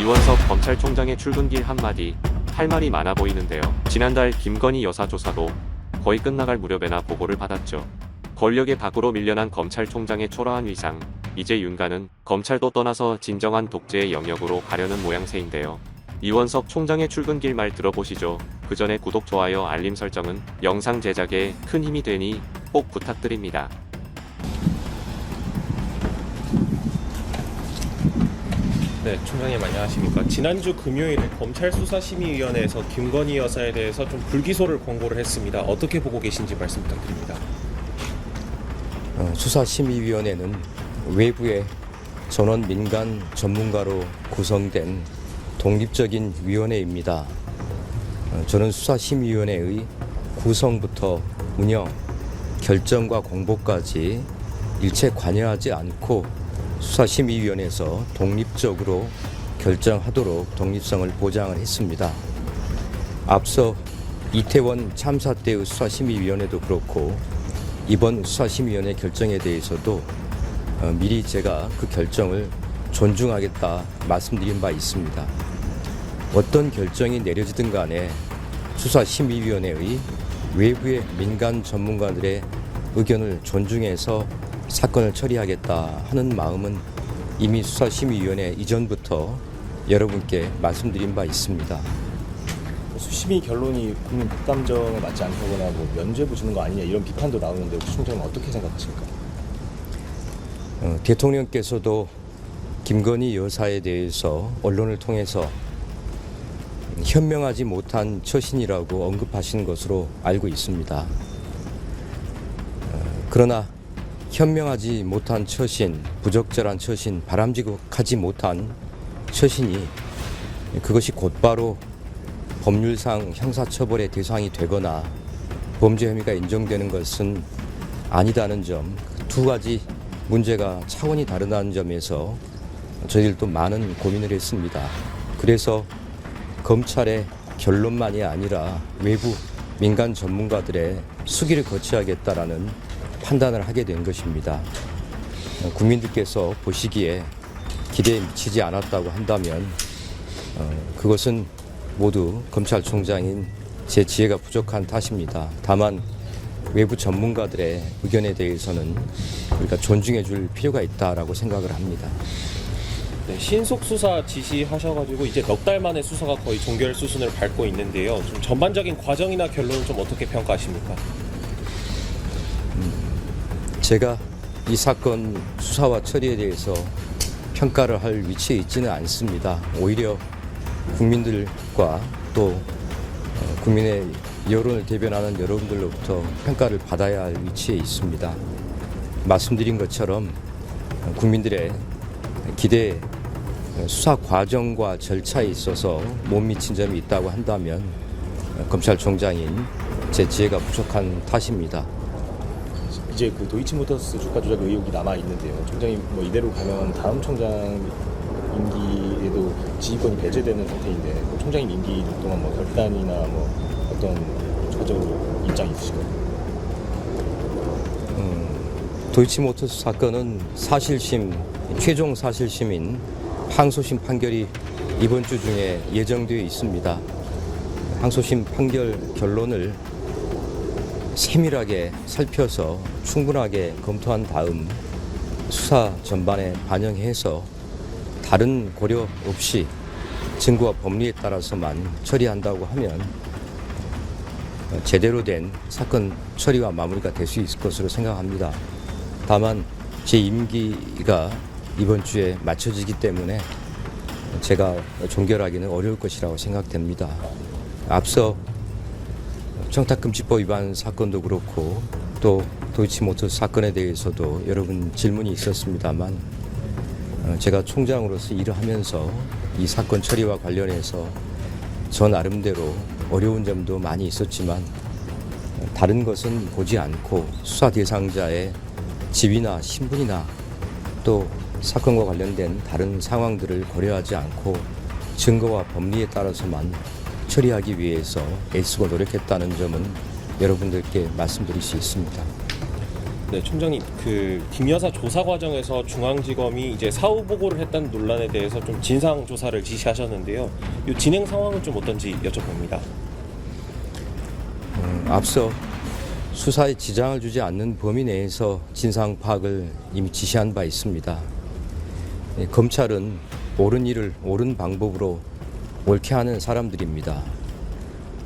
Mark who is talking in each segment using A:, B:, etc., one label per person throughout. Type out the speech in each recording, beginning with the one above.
A: 이원석 검찰총장의 출근길 한마디 할 말이 많아 보이는데요. 지난달 김건희 여사 조사도 거의 끝나갈 무렵에나 보고를 받았죠. 권력의 밖으로 밀려난 검찰총장의 초라한 위상. 이제 윤가는 검찰도 떠나서 진정한 독재의 영역으로 가려는 모양새인데요. 이원석 총장의 출근길 말 들어보시죠. 그 전에 구독, 좋아요, 알림 설정은 영상 제작에 큰 힘이 되니 꼭 부탁드립니다.
B: 네, 총장님 안녕하십니까. 지난주 금요일에 검찰 수사심의위원회에서 김건희 여사에 대해서 좀 불기소를 권고를 했습니다. 어떻게 보고 계신지 말씀 부탁드립니다.
C: 어, 수사심의위원회는 외부의 전원 민간 전문가로 구성된 독립적인 위원회입니다. 어, 저는 수사심의위원회의 구성부터 운영, 결정과 공보까지 일체 관여하지 않고 수사심의위원회에서 독립적으로 결정하도록 독립성을 보장을 했습니다. 앞서 이태원 참사 때의 수사심의위원회도 그렇고 이번 수사심의위원회 결정에 대해서도 어, 미리 제가 그 결정을 존중하겠다 말씀드린 바 있습니다. 어떤 결정이 내려지든 간에 수사심의위원회의 외부의 민간 전문가들의 의견을 존중해서 사건을 처리하겠다 하는 마음은 이미 수사심의위원회 이전부터 여러분께 말씀드린 바 있습니다.
D: 수심이 결론이 국민 극감정에 맞지 않다거나 뭐 면죄부 주는 거 아니냐 이런 비판도 나오는데 혹시 총장님 어떻게 생각하십니까?
C: 어, 대통령께서도 김건희 여사에 대해서 언론을 통해서 현명하지 못한 처신이라고 언급하신 것으로 알고 있습니다. 어, 그러나 현명하지 못한 처신, 부적절한 처신, 바람직하지 못한 처신이 그것이 곧바로 법률상 형사처벌의 대상이 되거나 범죄 혐의가 인정되는 것은 아니다는 점, 두 가지 문제가 차원이 다르다는 점에서 저희들도 많은 고민을 했습니다. 그래서 검찰의 결론만이 아니라 외부 민간 전문가들의 수기를 거쳐야겠다라는 판단을 하게 된 것입니다. 어, 국민들께서 보시기에 기대에 미치지 않았다고 한다면 어, 그것은 모두 검찰총장인 제 지혜가 부족한 탓입니다. 다만 외부 전문가들의 의견에 대해서는 우리가 존중해 줄 필요가 있다라고 생각을 합니다.
B: 네, 신속 수사 지시하셔가지고 이제 넉 달 만에 수사가 거의 종결 수순을 밟고 있는데요. 좀 전반적인 과정이나 결론을 좀 어떻게 평가하십니까?
C: 제가 이 사건 수사와 처리에 대해서 평가를 할 위치에 있지는 않습니다. 오히려 국민들과 또 어, 국민의 여론을 대변하는 여러분들로부터 평가를 받아야 할 위치에 있습니다. 말씀드린 것처럼 국민들의 기대 수사 과정과 절차에 있어서 못 미친 점이 있다고 한다면 검찰총장인 제 지혜가 부족한 탓입니다.
D: 이제 그 도이치모터스 주가 조작 의혹이 남아 있는데요. 총장님 뭐 이대로 가면 다음 총장 임기에도 지휘권이 배제되는 상태인데 뭐 총장님 임기 동안 뭐 결단이나 뭐 어떤 추가적으로 입장이 있으실까요?
C: 도이치모터스 사건은 사실심 최종 사실심인 항소심 판결이 이번 주 중에 예정되어 있습니다. 항소심 판결 결론을 세밀하게 살펴서 충분하게 검토한 다음 수사 전반에 반영해서 다른 고려 없이 증거와 법리에 따라서만 처리한다고 하면 어, 제대로 된 사건 처리와 마무리가 될 수 있을 것으로 생각합니다. 다만 제 임기가 이번 주에 맞춰지기 때문에 제가 종결하기는 어려울 것이라고 생각됩니다. 앞서 청탁금지법 위반 사건도 그렇고 또 도이치모터스 사건에 대해서도 여러분 질문이 있었습니다만 어, 제가 총장으로서 일을 하면서 이 사건 처리와 관련해서 저 나름대로 어려운 점도 많이 있었지만 어, 다른 것은 보지 않고 수사 대상자의 집이나 신분이나 또 사건과 관련된 다른 상황들을 고려하지 않고 증거와 법리에 따라서만 처리하기 위해서 애쓰고 노력했다는 점은 여러분들께 말씀드릴 수 있습니다.
B: 네, 총장님 그 김 여사 조사 과정에서 중앙지검이 이제 사후 보고를 했다는 논란에 대해서 좀 진상 조사를 지시하셨는데요. 이 진행 상황은 좀 어떤지 여쭤봅니다.
C: 음, 앞서 수사에 지장을 주지 않는 범위 내에서 진상 파악을 이미 지시한 바 있습니다. 예, 검찰은 옳은 일을 옳은 방법으로 옳게 하는 사람들입니다.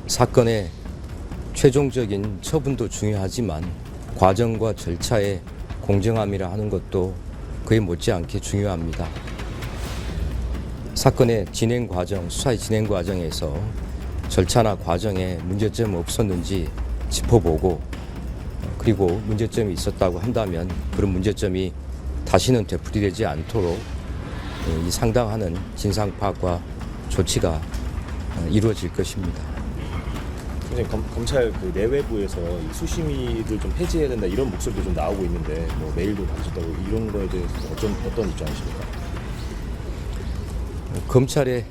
C: 사건의 최종적인 처분도 중요하지만 과정과 절차의 공정함이라 하는 것도 그에 못지않게 중요합니다. 사건의 진행 과정, 수사의 진행 과정에서 절차나 과정에 문제점 없었는지 짚어보고 그리고 문제점이 있었다고 한다면 그런 문제점이 다시는 되풀이되지 않도록 이 상당하는 진상 파악과 조치가 이루어질 것입니다.
D: 선생님 검, 검찰 그 내외부에서 이 수심위를 좀 폐지해야 된다 이런 목소리도 좀 나오고 있는데 뭐 메일도 받으셨다고 이런 거에 대해서 어떤 어떤 입장이십니까?
C: 검찰에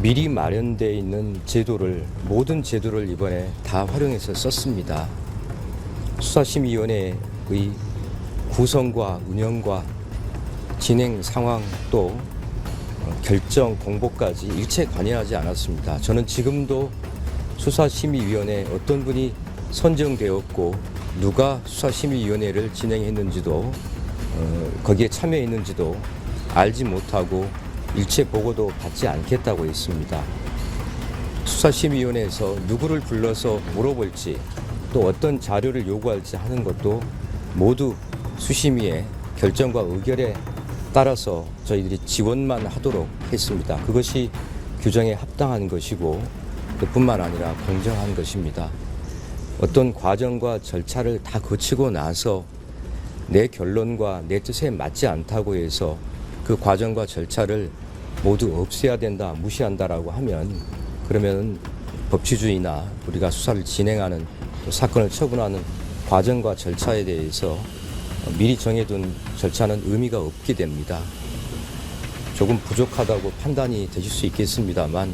C: 미리 마련되어 있는 제도를 모든 제도를 이번에 다 활용해서 썼습니다. 수사심의위원회의 구성과 운영과 진행 상황 또 어, 결정 공보까지 일체 관여하지 않았습니다. 저는 지금도 수사심의위원회 어떤 분이 선정되었고 누가 수사심의위원회를 진행했는지도 어, 거기에 참여했는지도 알지 못하고 일체 보고도 받지 않겠다고 했습니다. 수사심의위원회에서 누구를 불러서 물어볼지 또 어떤 자료를 요구할지 하는 것도 모두 수심위의 결정과 의결에 따라서 저희들이 지원만 하도록 했습니다. 그것이 규정에 합당한 것이고 그뿐만 아니라 공정한 것입니다. 어떤 과정과 절차를 다 거치고 나서 내 결론과 내 뜻에 맞지 않다고 해서 그 과정과 절차를 모두 없애야 된다, 무시한다라고 하면 그러면 법치주의나 우리가 수사를 진행하는 또 사건을 처분하는 과정과 절차에 대해서 미리 정해둔 절차는 의미가 없게 됩니다. 조금 부족하다고 판단이 되실 수 있겠습니다만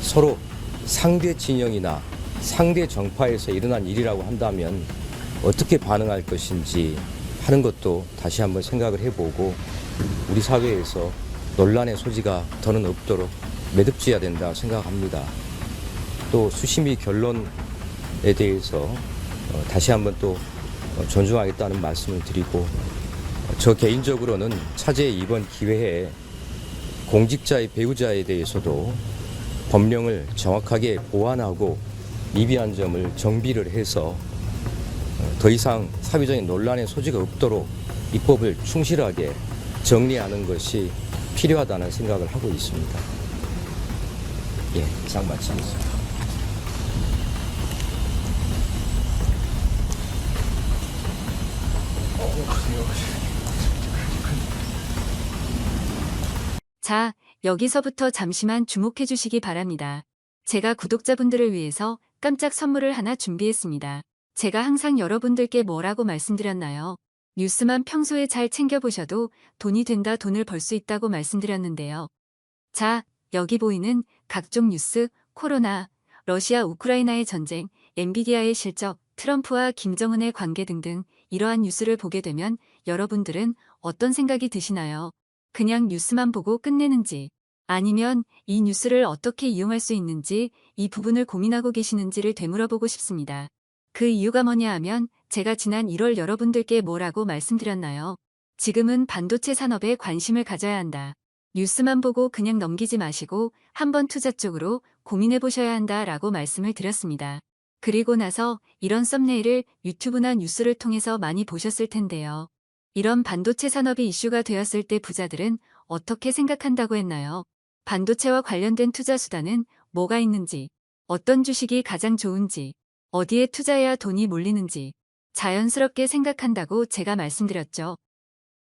C: 서로 상대 진영이나 상대 정파에서 일어난 일이라고 한다면 어떻게 반응할 것인지 하는 것도 다시 한번 생각을 해보고 우리 사회에서 논란의 소지가 더는 없도록 매듭지어야 된다 생각합니다. 또 수심이 결론에 대해서 어, 다시 한번 또 어, 존중하겠다는 말씀을 드리고 어, 저 개인적으로는 차제의 이번 기회에 공직자의 배우자에 대해서도 법령을 정확하게 보완하고 미비한 점을 정비를 해서 어, 더 이상 사회적인 논란의 소지가 없도록 입법을 충실하게 정리하는 것이 필요하다는 생각을 하고 있습니다. 예, 이상 마치겠습니다.
E: 자, 여기서부터 잠시만 주목해 주시기 바랍니다. 제가 구독자분들을 위해서 깜짝 선물을 하나 준비했습니다. 제가 항상 여러분들께 뭐라고 말씀드렸나요? 뉴스만 평소에 잘 챙겨보셔도 돈이 된다 돈을 벌 수 있다고 말씀드렸는데요. 자, 여기 보이는 각종 뉴스, 코로나, 러시아 우크라이나의 전쟁, 엔비디아의 실적, 트럼프와 김정은의 관계 등등 이러한 뉴스를 보게 되면 여러분들은 어떤 생각이 드시나요? 그냥 뉴스만 보고 끝내는지 아니면 이 뉴스를 어떻게 이용할 수 있는지 이 부분을 고민하고 계시는지를 되물어보고 싶습니다. 그 이유가 뭐냐 하면 제가 지난 1월 여러분들께 뭐라고 말씀드렸나요? 지금은 반도체 산업에 관심을 가져야 한다. 뉴스만 보고 그냥 넘기지 마시고 한번 투자 쪽으로 고민해 보셔야 한다 라고 말씀을 드렸습니다. 그리고 나서 이런 썸네일을 유튜브나 뉴스를 통해서 많이 보셨을 텐데요. 이런 반도체 산업이 이슈가 되었을 때 부자들은 어떻게 생각한다고 했나요? 반도체와 관련된 투자 수단은 뭐가 있는지, 어떤 주식이 가장 좋은지, 어디에 투자해야 돈이 몰리는지 자연스럽게 생각한다고 제가 말씀드렸죠.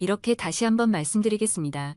E: 이렇게 다시 한번 말씀드리겠습니다.